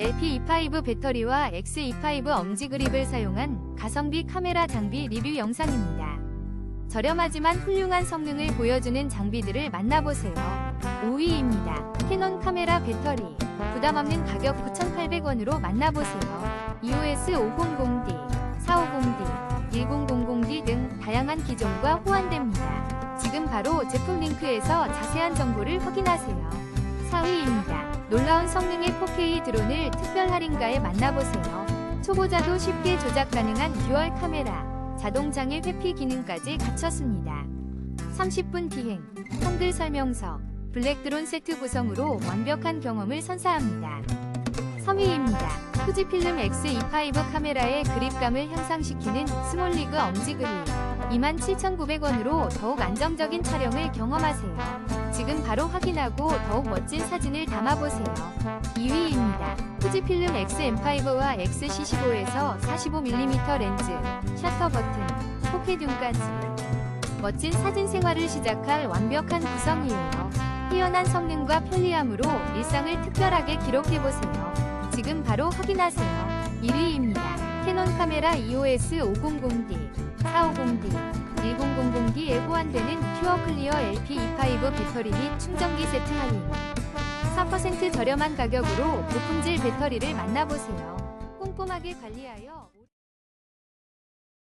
LP25 배터리와 X25 엄지 그립을 사용한 가성비 카메라 장비 리뷰 영상입니다. 저렴하지만 훌륭한 성능을 보여주는 장비들을 만나보세요. 5위입니다. 캐논 카메라 배터리. 부담 없는 가격 9,800원으로 만나보세요. EOS 500D, 450D, 1000D 등 다양한 기종과 호환됩니다. 지금 바로 제품 링크에서 자세한 정보를 확인하세요. 4위입니다. 놀라운 성능의 4K 드론을 특별 할인가에 만나보세요. 초보자도 쉽게 조작 가능한 듀얼 카메라, 자동 장애 회피 기능까지 갖췄습니다. 30분 비행, 한글 설명서, 블랙 드론 세트 구성으로 완벽한 경험을 선사합니다. 3위입니다. 후지필름 X25 카메라의 그립감을 향상시키는 스몰리그 엄지 그립. 27,900원으로 더욱 안정적인 촬영을 경험하세요. 지금 바로 확인하고 더욱 멋진 사진을 담아보세요. 2위입니다. 후지필름 XM5와 XC15에서 45mm 렌즈, 셔터 버튼, 포켓dun까지 멋진 사진 생활을 시작할 완벽한 구성이에요. 뛰어난 성능과 편리함으로 일상을 특별하게 기록해보세요. 지금 바로 확인하세요. 1위입니다. 캐논 카메라 EOS 500D, 450D, 1000D에 호환되는 퓨어 클리어 LP25 배터리 및 충전기 세트 할인. 4% 저렴한 가격으로 고품질 배터리를 만나보세요. 꼼꼼하게 관리하여